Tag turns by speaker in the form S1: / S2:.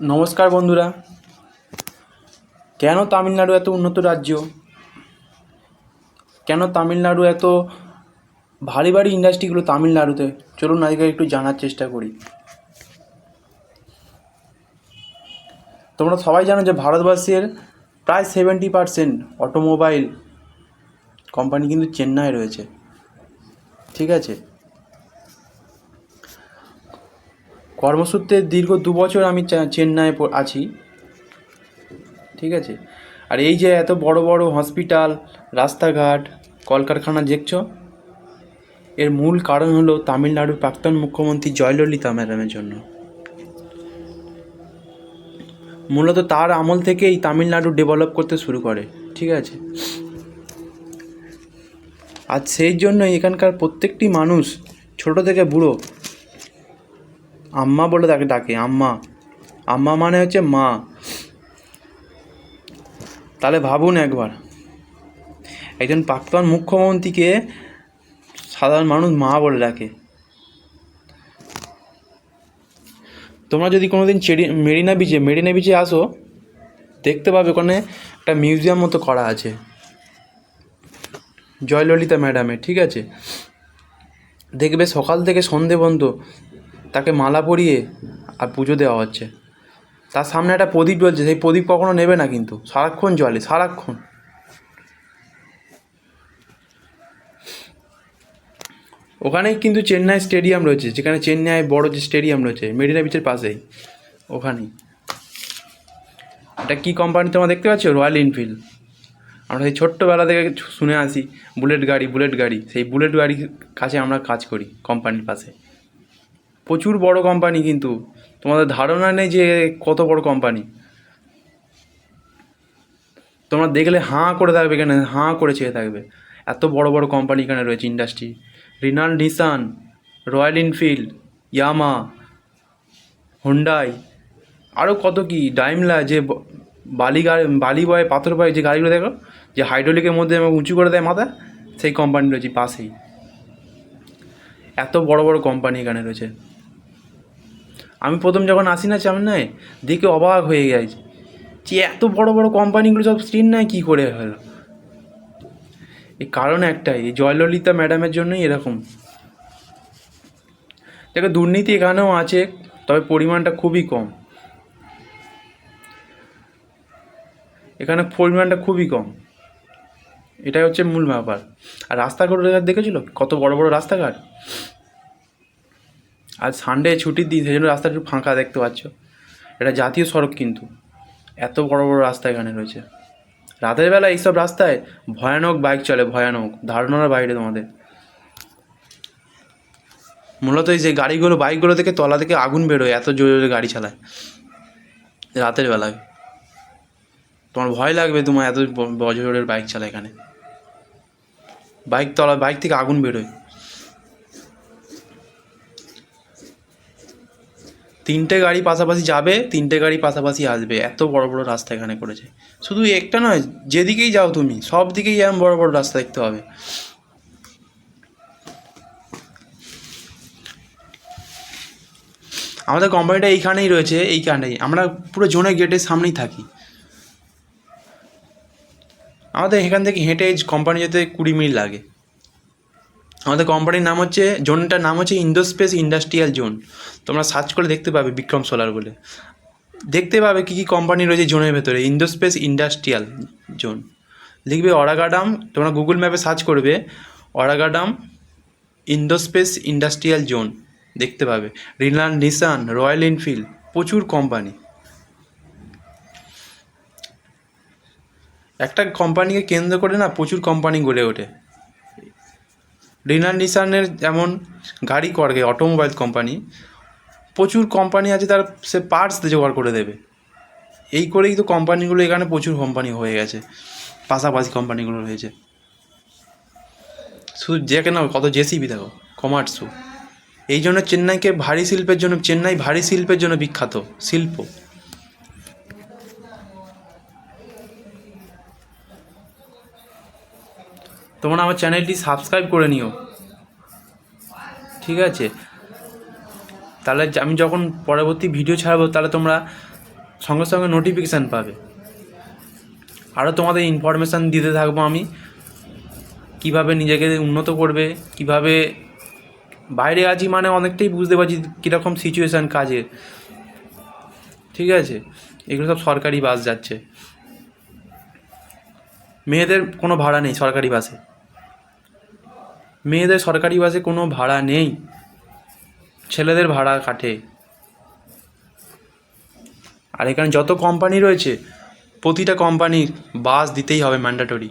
S1: নমস্কার বন্ধুরা। কেন তামিলনাড়ু এত উন্নত রাজ্য? কেন তামিলনাড়ু এত ভারী ভারী ইন্ডাস্ট্রিগুলো তামিলনাড়ুতে? চলুন আজকে একটু জানার চেষ্টা করি। তোমরা সবাই জানো যে ভারতবর্ষের প্রায় সেভেন্টি পারসেন্ট অটোমোবাইল কোম্পানি কিন্তু চেন্নাই রয়েছে। ঠিক আছে? কর্মসূত্রে দীর্ঘ দু বছর আমি চেন্নাইয়ে আছি। ঠিক আছে? আর এই যে এত বড় বড় হসপিটাল, রাস্তাঘাট, কলকারখানা দেখছ? এর মূল কারণ হলো তামিলনাড়ুর প্রাক্তন মুখ্যমন্ত্রী জয়ললিতা ম্যাডামের জন্য। মূলত তার আমল থেকেই তামিলনাড়ু ডেভেলপ করতে শুরু করে। ঠিক আছে? আর সেই জন্য এখানকার প্রত্যেকটি মানুষ, ছোট থেকে বুড়ো আম্মা বলে তাকে ডাকে, আম্মা। আম্মা মানে হচ্ছে মা। তাহলে ভাবুন একবার। একজন প্রাক্তন মুখ্যমন্ত্রীকে সাধারণ মানুষ মা বলে ডাকে। তোমরা যদি কোনোদিন চেরি, মেরিনা বিচে মেরিনা বিচে আসো, দেখতে পাবে ওখানে একটা মিউজিয়াম মতো করা আছে। জয়ললিতা ম্যাডামে ঠিক আছে? দেখবে সকাল থেকে সন্ধে পর্যন্ত তাকে মালা পরিয়ে আর পুজো দেওয়া হচ্ছে। তার সামনে একটা প্রদীপ জ্বলছে, সেই প্রদীপ কখনো নেবে না কিন্তু। সারাক্ষণ জ্বলে, সারাক্ষণ। ওখানেই কিন্তু চেন্নাই স্টেডিয়াম রয়েছে, যেখানে চেন্নাই বড় যে স্টেডিয়াম রয়েছে, মেরিনা বিচের পাশেই, ওখানেই। এটা কী কোম্পানি তোমরা দেখতে পাচ্ছ? রয়্যাল এনফিল্ড আমরা সেই ছোট্টবেলা থেকে শুনে আসি, বুলেট গাড়ি বুলেট গাড়ি। সেই বুলেট গাড়ির কাছে আমরা কাজ করি কোম্পানির পাশে। প্রচুর বড় কোম্পানি কিন্তু। তোমাদের ধারণা নেই যে কত বড় কোম্পানি তোমরা দেখলে হাঁ করে থাকবে এখানে, হাঁ করে চেয়ে থাকবে। এত বড় বড় কোম্পানি এখানে রয়েছে industry Renault Nissan Royal Enfield Yamaha Hyundai আরও কত কি ডাইমলা যে বালি গাড়ি, বালি বয়, পাথর বয় যে গাড়িগুলো দেখো, যে হাইড্রোলিকের মধ্যে উঁচু করে দেয় মাথা, সেই কোম্পানি রয়েছে পাশেই। এত বড় বড় কোম্পানি এখানে রয়েছে। আমি প্রথম যখন আসি না চেন্নাই দেখে অবাক হয়ে গেছি যে এত বড় বড় কোম্পানিগুলো সব চেন্নাই কী করে হলো? এই কারণ একটাই, এই জয়ললিতা ম্যাডামের জন্যই এরকম। দেখো, দুর্নীতি এখানেও আছে, তবে পরিমাণটা খুবই কম। এখানে পরিমাণটা খুবই কম। এটাই হচ্ছে মূল ব্যাপার। আর রাস্তাঘাট দেখেছিল? কত বড় বড় রাস্তাঘাট? আজ সানডে ছুটির দিন, সেই জন্য রাস্তাটা একটু ফাঁকা দেখতে পাচ্ছ। এটা জাতীয় সড়ক কিন্তু। এত বড় বড় রাস্তা এখানে রয়েছে। রাতের বেলা এইসব রাস্তায় ভয়ানক বাইক চলে, ভয়ানক। ধারণার বাইরে তোমাদের। মূলত এই যে গাড়িগুলো বাইকগুলো থেকে তলা থেকে আগুন বেরোয়, এত জোরে জোরে গাড়ি চালায়। রাতের বেলায়। তোমার ভয় লাগবে তোমার এত বজরের বাইক চালায় এখানে। বাইক তলা বাইক থেকে আগুন বেরোয়। তিনটে গাড়ি পাশাপাশি যাবে, তিনটে গাড়ি পাশাপাশি আসবে। এত বড় বড় রাস্তা এখানে করেছে। শুধু একটা নয়, যেদিকেই যাও তুমি, সব দিকেই এরম বড় বড় রাস্তা দেখতে হবে আমাদের কোম্পানিটা এইখানেই রয়েছে, এইখানেই। আমরা পুরো জোনে গেটের সামনেই থাকি। আমাদের এখান থেকে হেঁটে কোম্পানি যেতে কুড়ি মিনিট লাগে। আমাদের কোম্পানির নাম হচ্ছে জোনটার নাম হচ্ছে ইন্দোস্পেস ইন্ডাস্ট্রিয়াল জোন তোমরা সার্চ করে দেখতে পাবে বিক্রম সোলার বলে। দেখতে পাবে কী কী কোম্পানি রয়েছে জোনের ভেতরে ইন্দোস্পেস ইন্ডাস্ট্রিয়াল জোন লিখবে অরাগাডাম তোমরা গুগল ম্যাপে সার্চ করবে অরাগাডাম ইন্দোস্পেস ইন্ডাস্ট্রিয়াল জোন দেখতে পাবে। রিলান নিসান রয়্যাল এনফিল্ড প্রচুর কোম্পানি একটা কোম্পানিকে কেন্দ্র করে না, প্রচুর কোম্পানি গড়ে ওঠে। রিনাল নিসানের যেমন গাড়ি করে অটোমোবাইল কোম্পানি প্রচুর কোম্পানি আছে তার, সে পার্টস জোগাড় করে দেবে। এই করেই তো কোম্পানিগুলো এখানে প্রচুর কোম্পানি হয়ে গেছে, পাশাপাশি কোম্পানিগুলো রয়েছে। শুধু যে কেন, কত জেসিবি দেখো কমার্সু এই জন্য চেন্নাইকে ভারী শিল্পের জন্য, চেন্নাই ভারী শিল্পের জন্য বিখ্যাত, শিল্প। তোমরা আমার চ্যানেলটি সাবস্ক্রাইব করে নিও। ঠিক আছে? তাহলে আমি যখন পরবর্তী ভিডিও ছাড়বো, তাহলে তোমরা সঙ্গে সঙ্গে নোটিফিকেশান পাবে। আরও তোমাদের ইনফরমেশান দিতে থাকব আমি। কীভাবে নিজেকে উন্নত করবে, কীভাবে বাইরে আছি মানে অনেকটাই বুঝতে পারছি কীরকম সিচুয়েশান কাজের। ঠিক আছে? এগুলো সব সরকারি বাস যাচ্ছে। মেয়েদের কোনো ভাড়া নেই সরকারি বাসে। মেয়েদের সরকারি বাসে কোনো ভাড়া নেই। ছেলেদের ভাড়া কাটে আর এখানে যত কোম্পানি রয়েছে, প্রতিটা কোম্পানির বাস দিতেই হবে ম্যান্ডেটরি